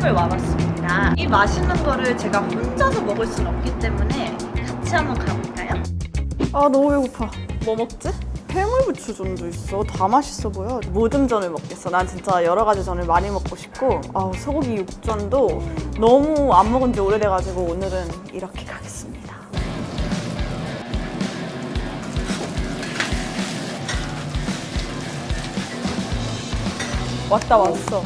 맛집을 와봤습니다. 이 맛있는 거를 제가 혼자서 먹을 순 없기 때문에 같이 한번 가볼까요? 아 너무 배고파. 뭐 먹지? 해물부추전도 있어. 다 맛있어 보여. 모든 전을 먹겠어. 난 진짜 여러 가지 전을 많이 먹고 싶고 아, 소고기 육전도 너무 안 먹은 지 오래돼가지고 오늘은 이렇게 가겠습니다. 왔다 왔어.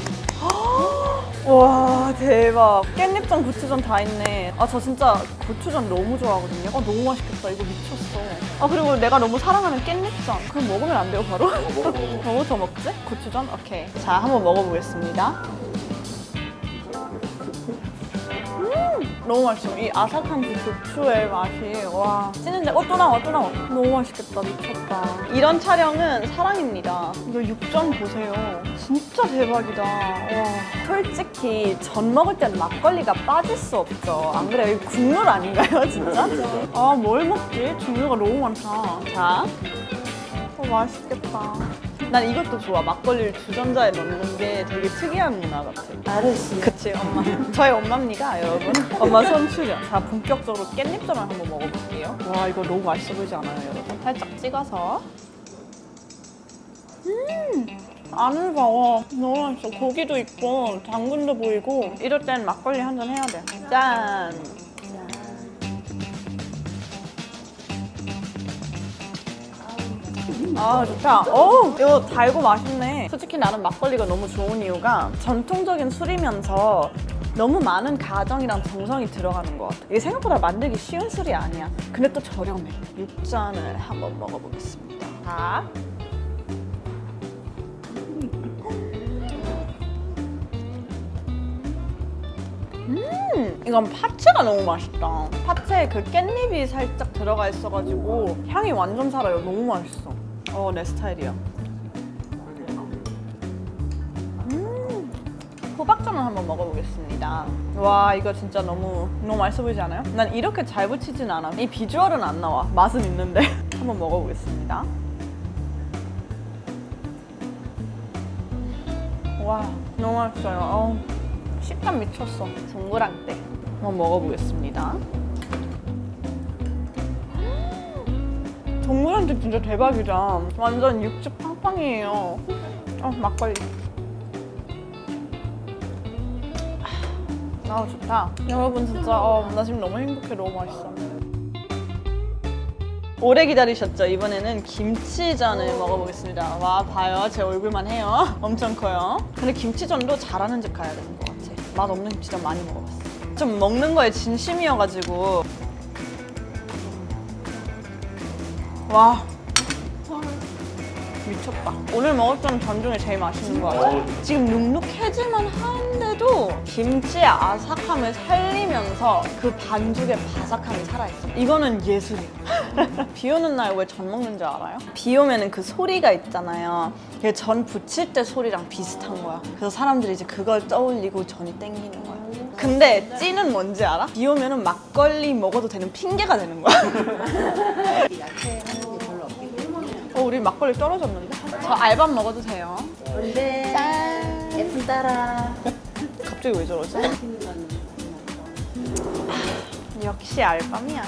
와 대박. 깻잎전 고추전 다 있네. 아 저 진짜 고추전 너무 좋아하거든요. 아 너무 맛있겠다. 이거 미쳤어. 아 그리고 내가 너무 사랑하는 깻잎전. 그럼 먹으면 안 돼요 바로? 뭐부터 먹지? 고추전? 오케이. 자 한번 먹어보겠습니다 너무 맛있어. 이 아삭한 그 고추의 맛이 와. 찌는데 어또 나와 또 나와. 너무 맛있겠다. 미쳤다. 이런 촬영은 사랑입니다. 이거 육전 보세요. 진짜 대박이다. 와. 솔직히 전 먹을 땐 막걸리가 빠질 수 없죠. 안 그래요? 이거 국물 아닌가요 진짜? 아 뭘 먹지? 종류가 너무 많다. 자. 어, 맛있겠다 난 이것도 좋아. 막걸리를 주전자에 넣는 게 되게 특이한 문화 같아. 아르시. 그치 엄마. 저희 엄마입니다 여러분. 엄마 손 출연. 자 본격적으로 깻잎전을 한번 먹어볼게요. 와 이거 너무 맛있어 보이지 않아요 여러분? 살짝 찍어서. 음! 안을 봐와 너무 맛있어. 고기도 있고 당근도 보이고. 이럴 땐 막걸리 한 잔 해야 돼 짠 아 좋다. 어 이거 달고 맛있네. 솔직히 나는 막걸리가 너무 좋은 이유가 전통적인 술이면서 너무 많은 가정이랑 정성이 들어가는 것 같아. 이게 생각보다 만들기 쉬운 술이 아니야. 근데 또 저렴해. 육잔을 한번 먹어보겠습니다. 자. 이건 파채가 너무 맛있다. 파채에 그 깻잎이 살짝 들어가 있어가지고 향이 완전 살아요. 너무 맛있어. 어, 내 스타일이야. 음, 호박전을 한번 먹어보겠습니다. 와, 이거 진짜 너무 너무 맛있어 보이지 않아요? 난 이렇게 잘 붙이진 않아. 이 비주얼은 안 나와. 맛은 있는데. 한번 먹어보겠습니다. 와, 너무 맛있어요. 어우, 식감 미쳤어. 동그랑떼. 한번 먹어보겠습니다. 동물한테 진짜 대박이다. 완전 육즙 팡팡이에요. 어, 막걸리. 아, 좋다. 여러분 진짜 어, 나 지금 너무 행복해. 너무 맛있어. 오래 기다리셨죠? 이번에는 김치전을 먹어보겠습니다. 와, 봐요. 제 얼굴만 해요. 엄청 커요. 근데 김치전도 잘하는 집 가야 되는 것 같아. 맛 없는 김치전 많이 먹어봤어. 좀 먹는 거에 진심이어가지고. 와. 미쳤다. 오늘 먹었던 전 중에 제일 맛있는 것 같아요. 지금 눅눅해질만 한데도 김치의 아삭함을 살리면서 그 반죽의 바삭함이 살아있어. 이거는 예술이야. 비 오는 날 왜 전 먹는 줄 알아요? 비 오면은 그 소리가 있잖아요. 그게 전 부칠 때 소리랑 비슷한 거야. 그래서 사람들이 이제 그걸 떠올리고 전이 땡기는 거야. 근데 찐은 뭔지 알아? 비 오면은 막걸리 먹어도 되는 핑계가 되는 거야. 어, 우리 막걸리 떨어졌는데? 저 알밥 먹어도 돼요. 근데 짠. 예쁜 딸아. 갑자기 왜 저러지? 역시 알밤이야.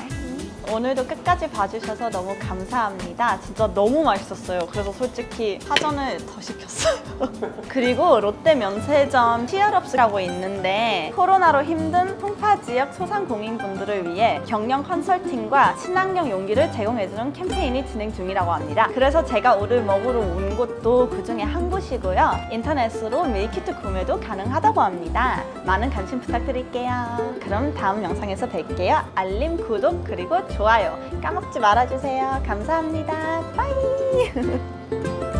오늘도 끝까지 봐주셔서 너무 감사합니다. 진짜 너무 맛있었어요. 그래서 솔직히 사전을 더 시켰어요. 그리고 롯데 면세점 티얼업스라고 있는데 코로나로 힘든 풍파 지역 소상공인분들을 위해 경영 컨설팅과 친환경 용기를 제공해주는 캠페인이 진행 중이라고 합니다. 그래서 제가 오늘 먹으러 온 곳도 그 중에 한 곳이고요. 인터넷으로 밀키트 구매도 가능하다고 합니다. 많은 관심 부탁드릴게요. 그럼 다음 영상에서 뵐게요. 알림, 구독, 그리고 좋아요 까먹지 말아주세요. 감사합니다. 빠이!